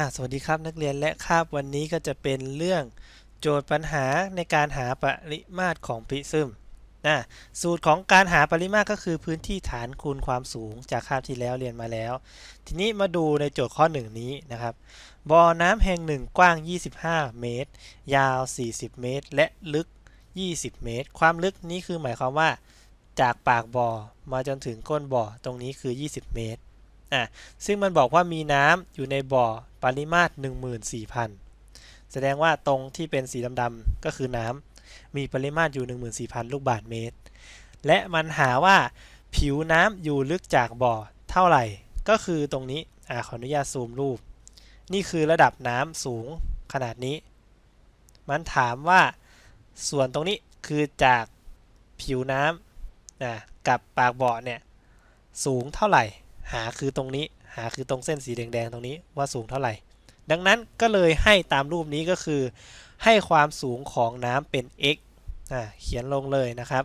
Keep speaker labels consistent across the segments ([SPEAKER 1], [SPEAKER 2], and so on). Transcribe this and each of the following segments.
[SPEAKER 1] อะสวัสดีครับนักเรียนและคาบวันนี้ก็จะเป็นเรื่องโจทย์ปัญหาในการหาปริมาตรของปริซึมนะสูตรของการหาปริมาตรก็คือพื้นที่ฐานคูณความสูงจากคาบที่แล้วเรียนมาแล้ว ทีนี้มาดูในโจทย์ข้อ 1 นี้นะครับบ่อน้ำแห่งหนึ่งกว้าง 25 เมตร ยาว 40 เมตร และลึก 20 เมตร ความลึกนี้คือหมายความว่า จากปากบ่อมาจนถึงก้นบ่อตรงนี้คือ 20 เมตร อะซึ่งมันบอกว่ามีน้ำอยู่ในบ่อปริมาตร 14,000 แสดงว่าตรงที่เป็นสีดำๆก็คือน้ำมีปริมาตรอยู่ 14,000 ลูกบาศก์เมตร และมันหาว่าผิวน้ำอยู่ลึกจากบ่อเท่าไหร่ ก็คือตรงนี้อ่าขออนุญาตซูมรูป นี่คือระดับน้ำสูงขนาดนี้ มันถามว่าส่วนตรงนี้คือจากผิวน้ำนะกับปากบ่อเนี่ยสูงเท่าไหร่ หาคือตรงนี้ หาคือตรงเส้นสีแดงๆตรงนี้ว่าสูงเท่าไหร่ ดังนั้นก็เลยให้ตามรูปนี้ก็คือ ให้ความสูงของน้ำเป็น x อ่าเขียนลงเลยนะครับ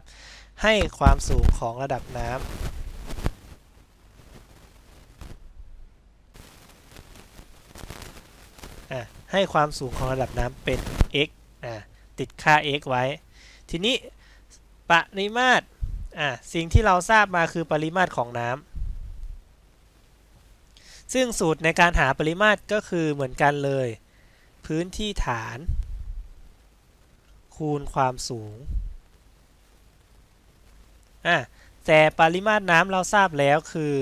[SPEAKER 1] ให้ความสูงของระดับน้ำอ่าให้ความสูงของระดับน้ำเป็น x อ่าติดค่า x ไว้ ทีนี้ปริมาตรอ่าสิ่งที่เราทราบมาคือปริมาตรของน้ำ ซึ่งสูตรในการหาปริมาตรก็คือเหมือนกันเลย พื้นที่ฐาน คูณความสูงอะแต่ปริมาตรน้ำเราทราบแล้วคือ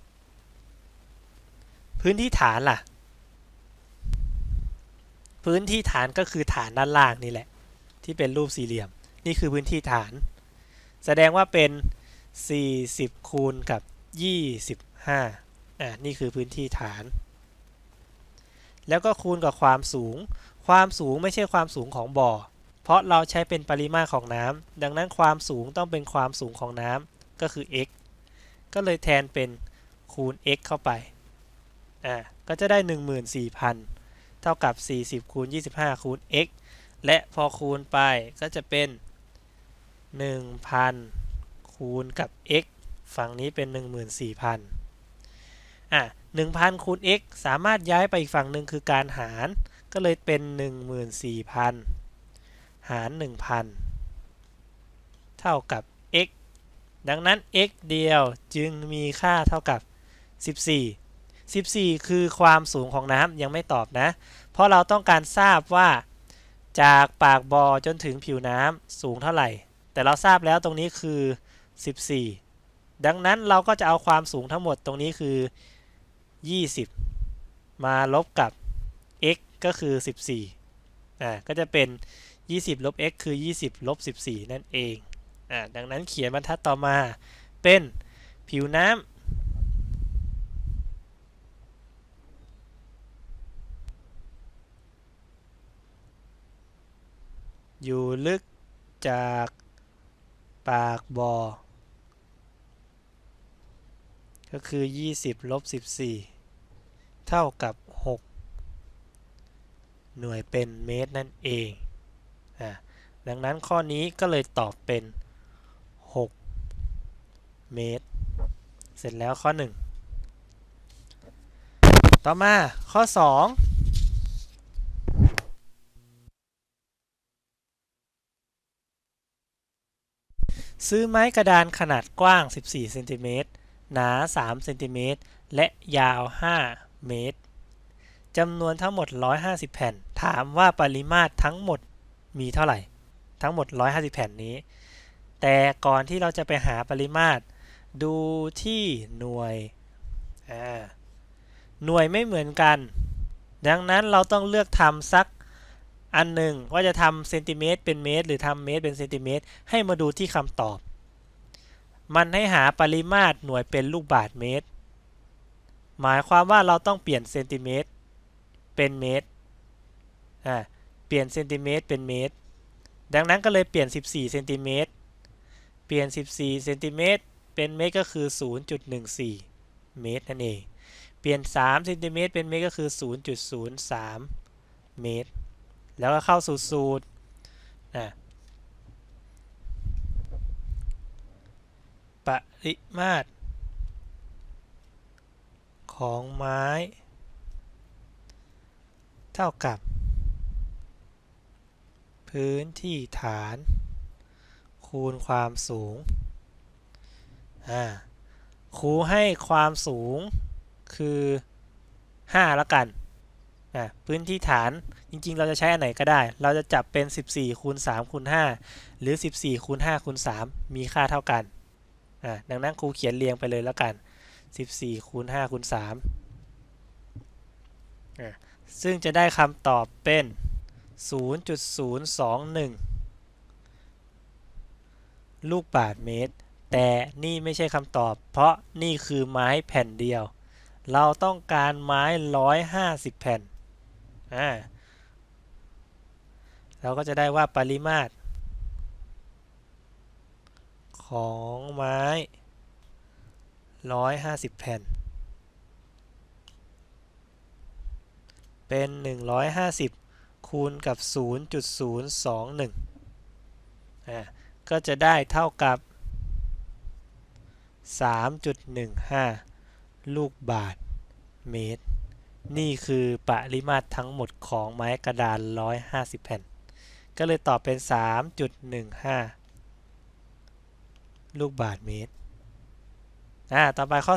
[SPEAKER 1] 14,000 พื้นที่ฐานล่ะ พื้นที่ฐานก็คือฐานด้านล่างนี่แหละ ที่เป็นรูปสี่เหลี่ยม นี่คือพื้นที่ฐาน แสดงว่าเป็น 40 คูณกับ 25อ่านี่คือพื้นที่ฐาน แล้วก็คูณกับความสูง ความสูงไม่ใช่ความสูงของบ่อ เพราะเราใช้เป็นปริมาตรของน้ำดังนั้นความสูงต้องเป็นความสูงของน้ำก็คือ x ก็เลยแทนเป็นคูณ x เข้าไปอ่าก็จะได้ 14,000 เท่ากับ 40คูณ25 คูณ x และพอคูณไปก็จะเป็น 1,000 คูณกับ x ฝั่งนี้เป็น 14,000อะ1,000คูณ x สามารถย้ายไปอีกฝั่งหนึ่งคือการหาร ก็เลยเป็น 14,000 หาร 1,000 เท่ากับ x ดังนั้น x เดียวจึงมีค่าเท่ากับ 14 14 คือความสูงของน้ำยังไม่ตอบนะ เพราะเราต้องการทราบว่าจากปากบอ่อจนถึงผิวน้ำสูงเท่าไหร่ แต่เราทราบแล้วตรงนี้คือ 14 ดังนั้นเราก็จะเอาความสูงทั้งหมดตรงนี้คือ 20 มาลบกับ x ก็คือ 14 อ่า ก็จะเป็น 20 ลบ x คือ 20 ลบ 14 นั่นเอง อ่า ดังนั้นเขียนบรรทัดต่อมาเป็นผิวน้ำอยู่ลึกจากปากบ่อ ก็คือ 20ลบ14 เท่ากับ 6 หน่วยเป็นเมตรนั่นเองอ่าดังนั้นข้อนี้ก็เลยตอบเป็น 6 เมตร เสร็จแล้วข้อ 1 ต่อมาข้อ 2ซื้อไม้กระดานขนาดกว้าง 14 เซนติเมตร หนา3เซนติเมตรและยาว 5 เมตรจำนวนทั้งหมด 150 แผ่น ถามว่าปริมาตรทั้งหมดมีเท่าไหร่ ทั้งหมด 150 แผ่นนี้ แต่ก่อนที่เราจะไปหาปริมาตร ดูที่หน่วย หน่วยไม่เหมือนกัน ดังนั้นเราต้องเลือกทำสักอันหนึ่งว่าจะทำเซนติเมตรเป็นเมตร หรือทำเมตรเป็นเซนติเมตร ให้มาดูที่คำตอบ มันให้หาปริมาตรหน่วยเป็นลูกบาศก์เมตร หมายความว่าเราต้องเปลี่ยนเซนติเมตรเป็นเมตร อ่า เปลี่ยนเซนติเมตรเป็นเมตร ดังนั้นก็เลยเปลี่ยน 14เซนติเมตร เปลี่ยน 14เซนติเมตรเป็นเมตรก็คือ 0.14 เมตรนั่นเอง เปลี่ยน3เซนติเมตรเป็นเมตรก็คือ 0.03 เมตร แล้วก็เข้าสู่สูตรนะ ปริมาตร ของไม้ เท่ากับ พื้นที่ฐาน คูณความสูงอ่าครูให้ความสูงคือ 5 แล้วกันอะพื้นที่ฐานจริงๆ เราจะใช้อันไหนก็ได้ เราจะจับเป็น 14คูณ3คูณ5หรือ 14คูณ5คูณ3มีค่าเท่ากัน อะดังนั้นครูเขียนเรียงไปเลยแล้วกัน 14คูณ5คูณ3อะซึ่งจะได้คำตอบเป็น 0.021 ลูกบาศก์เมตร แต่นี่ไม่ใช่คำตอบ เพราะนี่คือไม้แผ่นเดียว เราต้องการไม้ 150 แผ่นอ่าเราก็จะได้ว่าปริมาตร ของไม้150แผ่น เป็น150คูณกับ0.021อ่าก็จะได้เท่ากับ3.15ลูกบาศก์เมตร นี่คือปริมาตรทั้งหมดของไม้กระดาน150แผ่น ก็เลยตอบเป็น3.15 ลูกบาศก์เมตร อ่า ต่อไปข้อ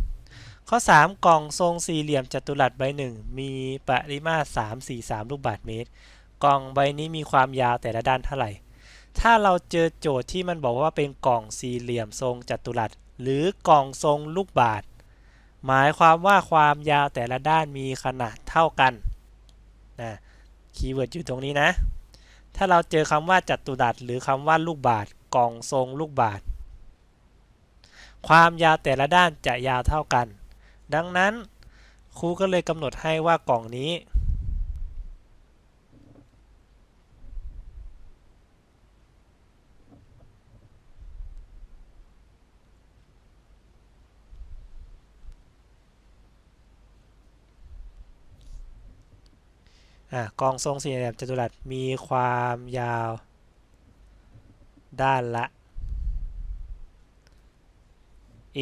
[SPEAKER 1] 3 ข้อ 3 กล่องทรงสี่เหลี่ยมจัตุรัสใบหนึ่งมีปริมาตร343 ลูกบาศก์เมตร กล่องใบนี้มีความยาวแต่ละด้านเท่าไหร่ ถ้าเราเจอโจทย์ที่มันบอกว่าเป็นกล่องสี่เหลี่ยมทรงจัตุรัส หรือกล่องทรงลูกบาศก์หมายความว่าความยาวแต่ละด้านมีขนาดเท่ากัน นะคีย์เวิร์ดอยู่ตรงนี้นะ ถ้าเราเจอคำว่าจัตุรัสหรือคำว่าลูกบาศ กล่องทรงลูกบาศก์ความยาวแต่ละด้านจะยาวเท่ากัน ดังนั้นครูก็เลยกำหนดให้ว่ากล่องนี้อะกองทรงสี่เหลี่ยมจัตุรัสมีความยาว ด้านละ a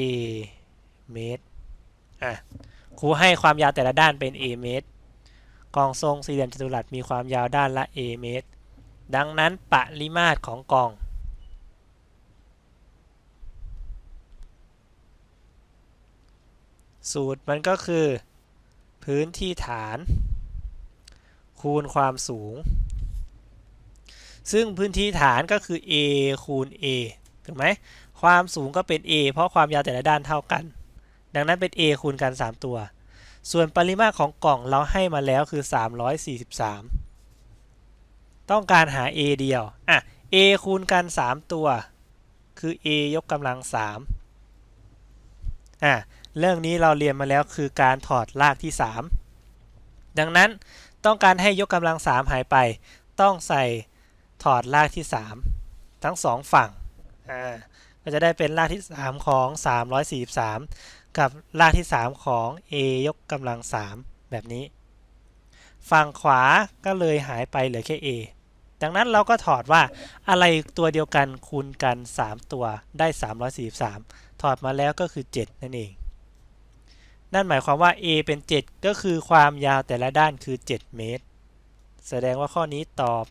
[SPEAKER 1] เมตร อะ ครูให้ความยาวแต่ละด้านเป็น a เมตร กองทรงสี่เหลี่ยมจัตุรัสมีความยาวด้านละ a เมตร ดังนั้นปริมาตรของกอง สูตรมันก็คือ พื้นที่ฐาน คูณความสูง ซึ่งพื้นที่ฐานก็คือ a คูณ a ถูกไหมความสูงก็เป็น a เพราะความยาวแต่ละด้านเท่ากัน ดังนั้นเป็น a คูณกัน 3 ตัว ส่วนปริมาตรของกล่องเราให้มาแล้วคือ 343 ต้องการหา a เดียวอะ a คูณกัน 3 ตัว คือ a ยกกำลัง 3อะเรื่องนี้เราเรียนมาแล้วคือการถอดรากที่ 3 ดังนั้นต้องการให้ยกกำลัง 3 หายไป ต้องใส่ ถอดรากที่ 3 ทั้ง 2 ฝั่งอ่าก็จะได้เป็นรากที่ 3 ของ 343 กับรากที่ 3 ของ a ยกกำลัง 3 แบบนี้ ฝั่งขวาก็เลยหายไปเหลือแค่ a ดังนั้นเราก็ถอดว่าอะไรตัวเดียวกันคูณกัน 3 ตัวได้ 343 ถอดมาแล้วก็คือ 7 นั่นเอง นั่นหมายความว่า a เป็น 7 ก็คือความยาวแต่ละด้านคือ 7 เมตร แสดงว่าข้อนี้ตอบ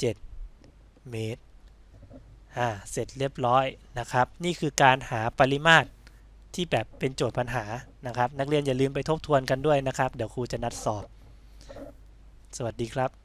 [SPEAKER 1] 7 เมตร อ่า เสร็จเรียบร้อยนะครับ นี่คือการหาปริมาตรที่แบบเป็นโจทย์ปัญหานะครับ นักเรียนอย่าลืมไปทบทวนกันด้วยนะครับ เดี๋ยวครูจะนัดสอบ สวัสดีครับ